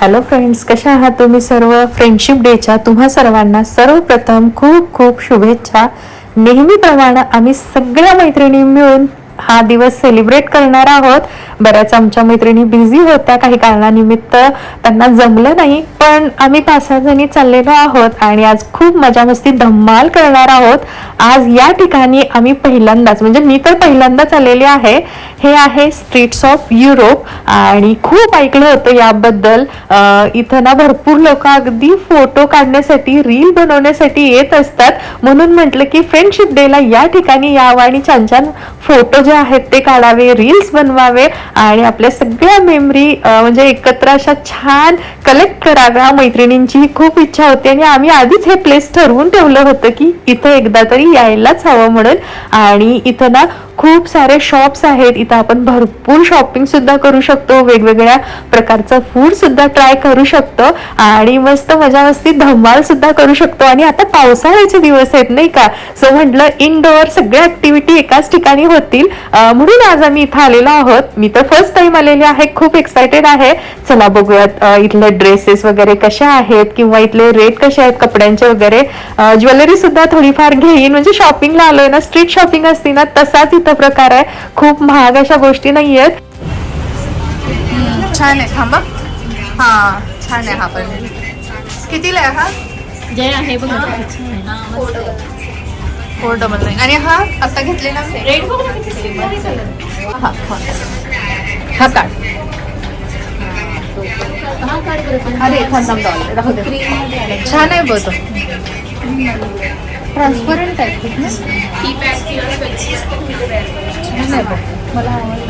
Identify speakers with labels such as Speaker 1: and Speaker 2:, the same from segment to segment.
Speaker 1: Hello friends कशा आहात तुम्ही सर्व? फ्रेंडशिप डेच्या तुम्हा सर्वांना सर्वप्रथम खूप खूप शुभेच्छा. नेहमीप्रमाणे आम्ही सगळ्या मैत्रिणी मिळून हा दिवस सेलिब्रेट करणार आहोत. बऱ्याच आमच्या मैत्रिणी बिझी होत्या. काही कारणानिमित्त त्यांना जमलं नाही. पण आम्ही पाच सहा जणी चाललेलो आहोत आणि आज खूप मजा मस्ती धम्माल करणार आहोत. आज या ठिकाणी आम्ही पहिल्यांदाच म्हणजे मी तर पहिल्यांदाच आलेले आहे. हे आहे स्ट्रीट्स ऑफ युरोप आणि खूप ऐकलं होतं याबद्दल. अं, इथं ना भरपूर लोक अगदी फोटो काढण्यासाठी रील बनवण्यासाठी येत असतात. म्हणून म्हटलं की फ्रेंडशिप डेला या ठिकाणी यावं आणि छान छान फोटो जे आहेत ते काढावे रील्स बनवावे आणि आपल्या सगळ्या मेमरी म्हणजे एकत्र अशा छान कलेक्ट कराव्या. मैत्रिणींची खूप इच्छा होती आणि आम्ही आधीच हे प्लेस ठरवून ठेवलं होतं की इथं एकदा तरी यायलाच हवं म्हणून. आणि इथं ना खूप सारे शॉप्स आहेत. इथं आपण भरपूर शॉपिंग सुद्धा करू शकतो. वेगवेगळ्या प्रकारचं फूड सुद्धा ट्राय करू शकतो. आणि मस्त मजा मस्ती धमाल सुद्धा करू शकतो. आणि आता पावसाळ्याचे दिवस आहेत नाही का? सो म्हटलं इनडोअर सगळ्या ऍक्टिव्हिटी एकाच ठिकाणी होतील. म्हणून आज आम्ही इथं आलेलो आहोत. मी तर फर्स्ट टाइम आलेले आहे. खूप एक्सायटेड आहे. चला बघूयात इथले ड्रेसेस वगैरे कशा आहेत किंवा इथले रेट कसे आहेत कपड्यांचे वगैरे. ज्वेलरी सुद्धा थोडीफार घेईन. म्हणजे शॉपिंगला आलोय ना स्ट्रीट शॉपिंग असते ना तसाच इथं प्रकार आहे. खूप महाग अशा गोष्टी नाही आहेत
Speaker 2: छान आहे. थांबा. हा छान आहे हा पण. कितीला आहे हा?
Speaker 3: जे आहे बघ.
Speaker 2: Four double nine. आणि हा आता घेतलेला
Speaker 3: झालं.
Speaker 2: हा हा. अरे थांब थांब थांब, राहू दे. छान आहे बघ ट्रान्सपरंट आहे खूप ना. छान आहे बघ. मला आवडलं.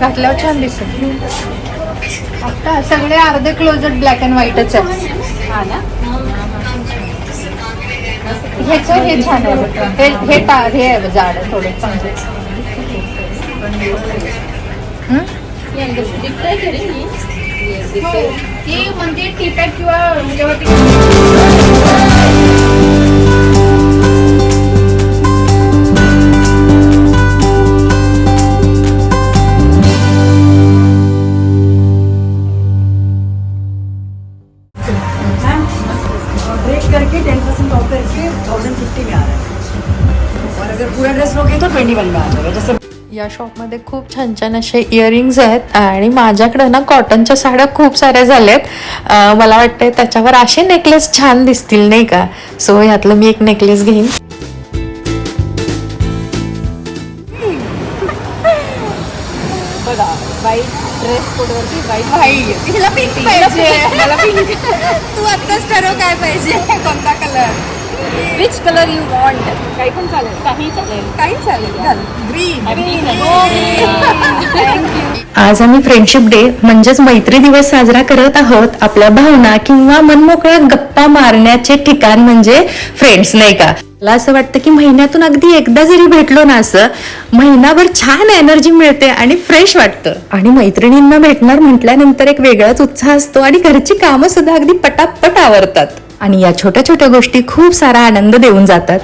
Speaker 2: घातल्यावर छान दिसत. आता सगळे अर्धे क्लोजर ब्लॅक अँड व्हाईटच आहे
Speaker 3: हा ना?
Speaker 2: ह्याचं हे छान आहे हे हे हे आहे जाड थोडे. थोडं चांगलं ती
Speaker 3: हो.
Speaker 2: म्हणजे टीपॅक किंवा
Speaker 4: म्हणजे
Speaker 1: या शॉपमध्ये खूप छान छान असे इयरिंग्स आहेत आणि माझ्याकडे ना कॉटनच्या साड्या खूप साऱ्या झाल्यात. अं, मला वाटतं त्याच्यावर असे नेकलेस छान दिसतील नाही का? सो ह्यातलं मी एक नेकलेस घेईन.
Speaker 4: बघा व्हाईट ड्रेस कोडवरती व्हाईट
Speaker 2: भाई हिला पिंक पाहिजे. मला पिंक तू आत्ताच ठरव काय पाहिजे. कोणता colour
Speaker 4: which colour you want काही पण चालेल.
Speaker 3: काही चालेल.
Speaker 2: काही चालेल. घाल ग्रीन
Speaker 1: आज आम्ही फ्रेंडशिप डे म्हणजेच मैत्री दिवस साजरा करत आहोत. आपल्या भावना किंवा मनमोकळ्या गप्पा मारण्याचे ठिकाण म्हणजे फ्रेंड्स नाही का? मला असं वाटतं की महिन्यातून अगदी एकदा जरी भेटलो ना असं महिनाभर छान एनर्जी मिळते आणि फ्रेश वाटतं. आणि मैत्रिणींना भेटणार म्हटल्यानंतर एक वेगळाच उत्साह असतो आणि घरची कामं सुद्धा अगदी पटापट आवरतात. आणि या छोट्या छोट्या गोष्टी खूप सारा आनंद देऊन जातात.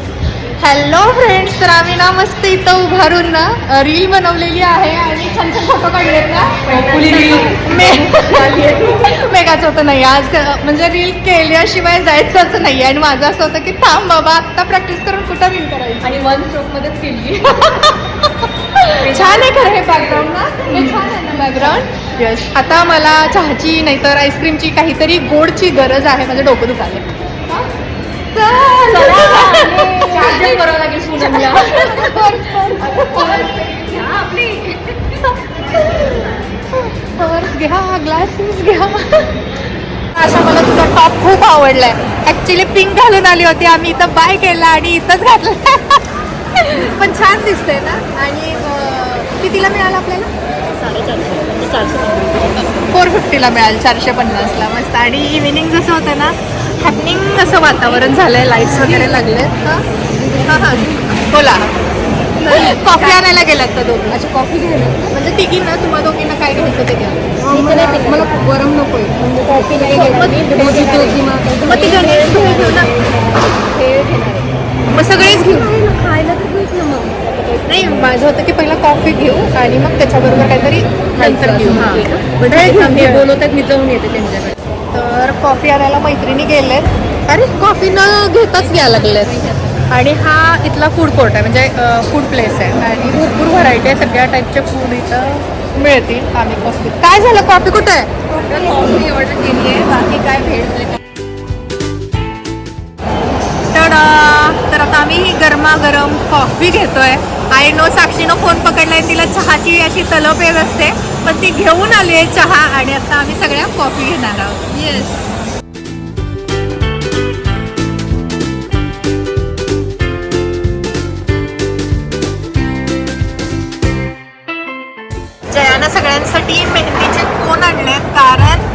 Speaker 2: हॅलो फ्रेंड्स तर आम्ही ना मस्त इथं उभारून ना रील बनवलेली आहे आणि छान छान फोटो काढलेत ना. मे- मेघाचं होतं नाही आज क- म्हणजे रील केल्याशिवाय जायचंच नाही. आणि माझं असं होतं की थांब बाबा आत्ता प्रॅक्टिस करून कुठं रील करायची?
Speaker 3: वन स्ट्रोक मध्येच केली
Speaker 2: छान आहे खरं हे बॅकग्राऊंड ना. हे छान आहे ना बॅकग्राऊंड येस आता मला चहाची नाहीतर आईस्क्रीमची काहीतरी गोडची गरज आहे माझं डोकं दुखाले
Speaker 3: करावं लागेल सोनमला
Speaker 2: पर्स घ्या ग्लासेस घ्या. अशा मला तुझा टॉप खूप आवडलाय. ऍक्च्युली पिंक घालून आली होती. आम्ही इथं बाय केला आणि इथंच घातलं. पण छान दिसतंय ना? आणि कितीला मिळालं आपल्याला? फोर फिफ्टीला मिळालं चारशे पन्नासला. मस्त. आणि इव्हिनिंग जसं होतं ना हॅपनिंग असं वातावरण झालंय लाईट्स वगैरे लागले हां? हां बोला. कॉफी आणायला गेलात का दोघं? अच्छा कॉफी घ्यायला. म्हणजे तिघी ना तुम्हा दोघींना काय घ्यायचं ते घ्या. मला गरम नको मग ती गणेश घेऊन घेऊ ना. मग सगळेच घेऊ.
Speaker 4: खायला तर घेऊच ना मग.
Speaker 2: नाही माझं होतं की पहिला कॉफी घेऊ आणि मग त्याच्याबरोबर काहीतरी नंतर घेऊ हे.
Speaker 3: बोलवतात मी जाऊन येते त्यांच्याकडे.
Speaker 2: तर कॉफी आणायला मैत्रिणी गेलेत. अरे कॉफी न घेताच घ्यायला लागलेत. आणि हा इथला फूड कोर्ट आहे म्हणजे फूड प्लेस आहे. आणि भरपूर व्हरायटी आहे सगळ्या टाईपचे फूड इथं मिळतील. आम्ही कॉफी काय झालं? कॉफी कुठे आहे?
Speaker 3: कॉफी ऑर्डर केली आहे
Speaker 2: गरमागरम कॉफी घेतोय. आय नो साक्षीनं फोन पकडलाय तिला चहाची अशी तलप येत असते. पण ती घेऊन आली आहे चहा आणि आता आम्ही सगळ्या कॉफी घेणार आहोत. येस जयानं सगळ्यांसाठी मेहंदीचे कोण आणलेत? कारण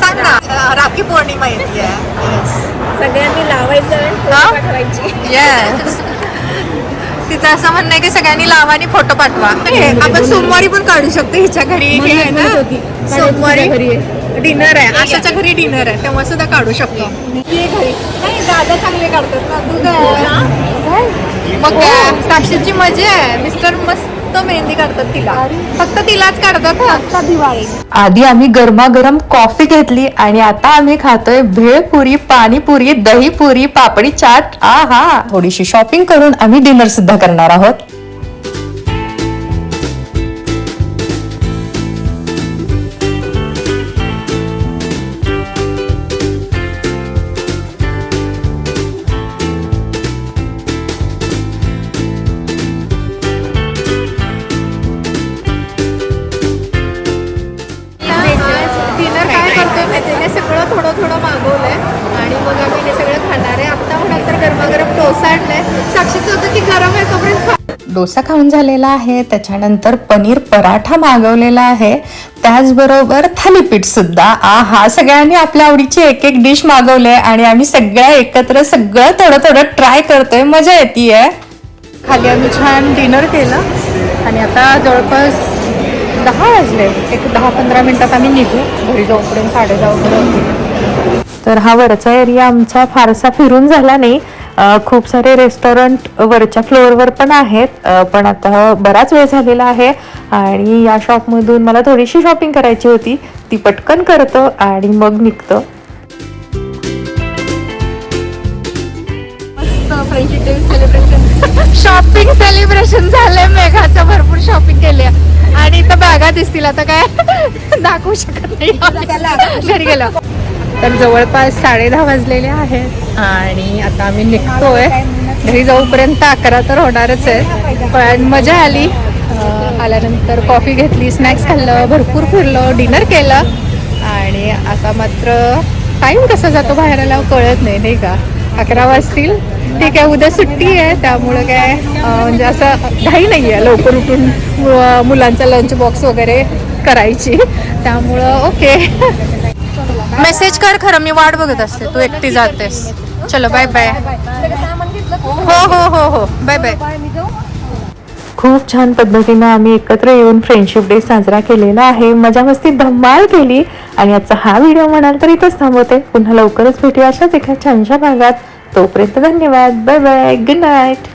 Speaker 2: सांग ना राखी पौर्णिमा येते
Speaker 3: सगळ्यांनी लावायचं
Speaker 2: हा? येस तिचं असं म्हणणं आहे की सगळ्यांनी लावा आणि फोटो पाठवा. हे आपण सोमवारी पण काढू शकतो हिच्या घरी. हे आहे ना? सोमवारी डिनर आहे. आशाच्या घरी डिनर आहे. तेव्हा सुद्धा काढू शकतो. ये घरी. नाही दादा चांगले काढतात ना. तू काय मग काय? साक्षीची मजा आहे. मिस्टर मस्त मेहंदी काढतात तिला. फक्त तिलाच काढतात फक्त दिवाळी.
Speaker 1: आधी आम्ही गरमागरम कॉफी घेतली आणि आता आम्ही खातोय भेळपुरी पाणीपुरी दहीपुरी पापडी चाट. आ हा थोडीशी शॉपिंग करून आम्ही डिनर सुद्धा करणार आहोत.
Speaker 2: साक्षीचं होतं की गरम आहे तोपर्यंत.
Speaker 1: डोसा खाऊन झालेला आहे त्याच्यानंतर पनीर पराठा मागवलेला आहे. त्याचबरोबर थालीपीठ सुद्धा. आ हा सगळ्यांनी आपल्या आवडीची एक एक डिश मागवले आणि आम्ही सगळ्या एकत्र सगळं थोडं थोडं ट्राय करतोय. मजा येते
Speaker 2: खाली आम्ही छान डिनर केलं आणि आता जवळपास दहा वाजले. एक दहा पंधरा मिनिटात आम्ही निघू. घरी जाऊपर्यंत साडे दहा
Speaker 1: तर हा वरचा एरिया आमचा फारसा फिरून झाला नाही. खूप सारे रेस्टॉरंट वरच्या फ्लोअरवर पण आहेत. अ, पण आता बराच वेळ झालेला आहे आणि या शॉपमधून मला थोडीशी शॉपिंग करायची होती. ती पटकन करतो आणि मग निघतो.
Speaker 2: शॉपिंग सेलिब्रेशन झालंय. मेघाचं भरपूर शॉपिंग केली आणि इथं बॅगा दिसतील. आता काय? दाखवू शकत नाही. घरी गेलं. तर जवळपास साडे दहा वाजलेले आहेत. आणि आता आम्ही निघतोय. घरी जाऊपर्यंत अकरा तर होणारच आहे. पण मजा आली. आल्यानंतर कॉफी घेतली स्नॅक्स खाल्लं भरपूर फिरलं डिनर केलं. आणि आता मात्र टाईम कसा जातो बाहेर आला कळत नाही नाही का? अकरा वाजतील. ठीक आहे उद्या सुट्टी आहे. त्यामुळं काय म्हणजे असं घाई नाही आहे लवकर उठून मु- मुलांचा लंच बॉक्स वगैरे करायची. त्यामुळं ओके मेसेज कर खरं मी वाट बघत असते. तू एकटी जातेस. चलो बाय बाय हो हो हो हो. बाय बाय
Speaker 1: खूप छान पद्धतीनं आम्ही एकत्र येऊन फ्रेंडशिप डे साजरा केलेला आहे. मजा मस्ती धम्माल केली. आणि आजचा हा व्हिडिओ म्हणाल तर इथंच थांबवते. पुन्हा लवकरच भेटूया अशाच एका छानशा भागात. तोपर्यंत धन्यवाद. Bye bye good night